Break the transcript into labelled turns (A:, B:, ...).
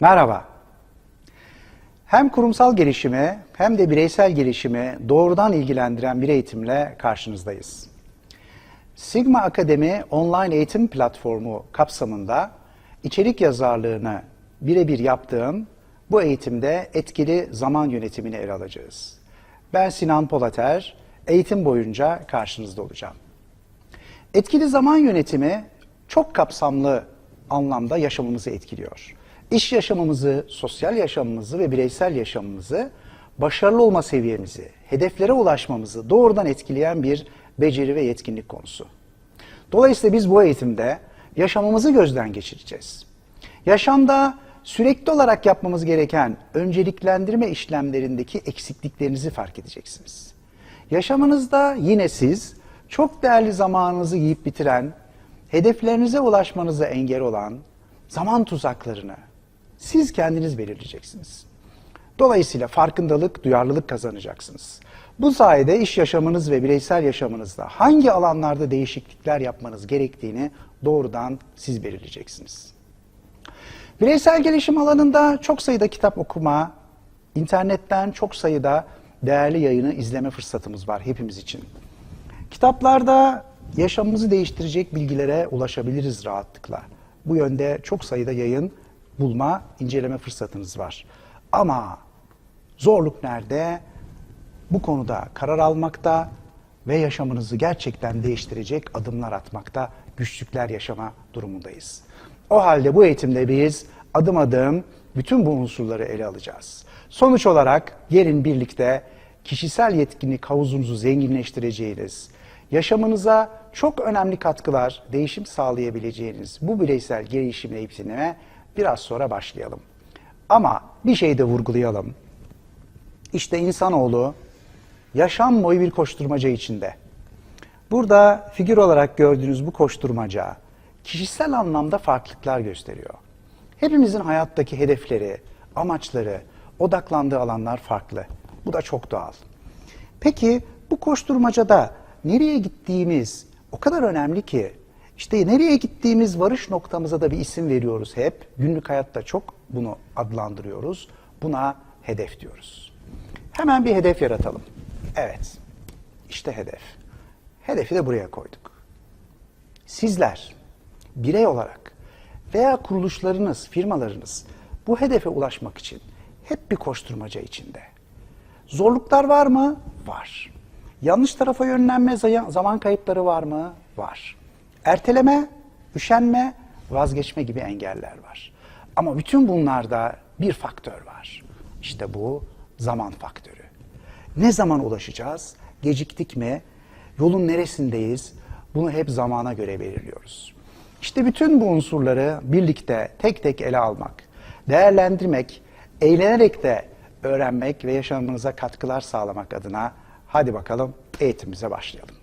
A: Merhaba. Hem kurumsal gelişimi hem de bireysel gelişimi doğrudan ilgilendiren bir eğitimle karşınızdayız. Sigma Akademi online eğitim platformu kapsamında içerik yazarlığını birebir yaptığım bu eğitimde etkili zaman yönetimini ele alacağız. Ben Sinan Polater, eğitim boyunca karşınızda olacağım. Etkili zaman yönetimi çok kapsamlı anlamda yaşamımızı etkiliyor. İş yaşamımızı, sosyal yaşamımızı ve bireysel yaşamımızı, başarılı olma seviyemizi, hedeflere ulaşmamızı doğrudan etkileyen bir beceri ve yetkinlik konusu. Dolayısıyla biz bu eğitimde yaşamımızı gözden geçireceğiz. Yaşamda sürekli olarak yapmamız gereken önceliklendirme işlemlerindeki eksikliklerinizi fark edeceksiniz. Yaşamınızda yine siz çok değerli zamanınızı yiyip bitiren, hedeflerinize ulaşmanıza engel olan zaman tuzaklarını siz kendiniz belirleyeceksiniz. Dolayısıyla farkındalık, duyarlılık kazanacaksınız. Bu sayede iş yaşamınız ve bireysel yaşamınızda hangi alanlarda değişiklikler yapmanız gerektiğini doğrudan siz belirleyeceksiniz. Bireysel gelişim alanında çok sayıda kitap okuma, internetten çok sayıda değerli yayını izleme fırsatımız var hepimiz için. Kitaplarda yaşamımızı değiştirecek bilgilere ulaşabiliriz rahatlıkla. Bu yönde çok sayıda yayın bulma, inceleme fırsatınız var. Ama zorluk nerede? Bu konuda karar almakta ve yaşamınızı gerçekten değiştirecek adımlar atmakta güçlükler yaşama durumundayız. O halde bu eğitimde biz adım adım bütün bu unsurları ele alacağız. Sonuç olarak gelin birlikte kişisel yetkinlik havuzunuzu zenginleştireceğiniz, yaşamınıza çok önemli katkılar, değişim sağlayabileceğiniz bu bireysel gelişim eğitimine biraz sonra başlayalım. Ama bir şey de vurgulayalım. İşte insanoğlu yaşam boyu bir koşturmaca içinde. Burada figür olarak gördüğünüz bu koşturmaca kişisel anlamda farklılıklar gösteriyor. Hepimizin hayattaki hedefleri, amaçları, odaklandığı alanlar farklı. Bu da çok doğal. Peki bu koşturmacada nereye gittiğimiz o kadar önemli ki işte nereye gittiğimiz varış noktamıza da bir isim veriyoruz hep. Günlük hayatta çok bunu adlandırıyoruz. Buna hedef diyoruz. Hemen bir hedef yaratalım. Evet. İşte hedef. Hedefi de buraya koyduk. Sizler birey olarak veya kuruluşlarınız, firmalarınız bu hedefe ulaşmak için hep bir koşturmaca içinde. Zorluklar var mı? Var. Yanlış tarafa yönlenme, zaman kayıpları var mı? Var. Erteleme, üşenme, vazgeçme gibi engeller var. Ama bütün bunlarda bir faktör var. İşte bu zaman faktörü. Ne zaman ulaşacağız? Geciktik mi? Yolun neresindeyiz? Bunu hep zamana göre belirliyoruz. İşte bütün bu unsurları birlikte tek tek ele almak, değerlendirmek, eğlenerek de öğrenmek ve yaşamınıza katkılar sağlamak adına hadi bakalım eğitimimize başlayalım.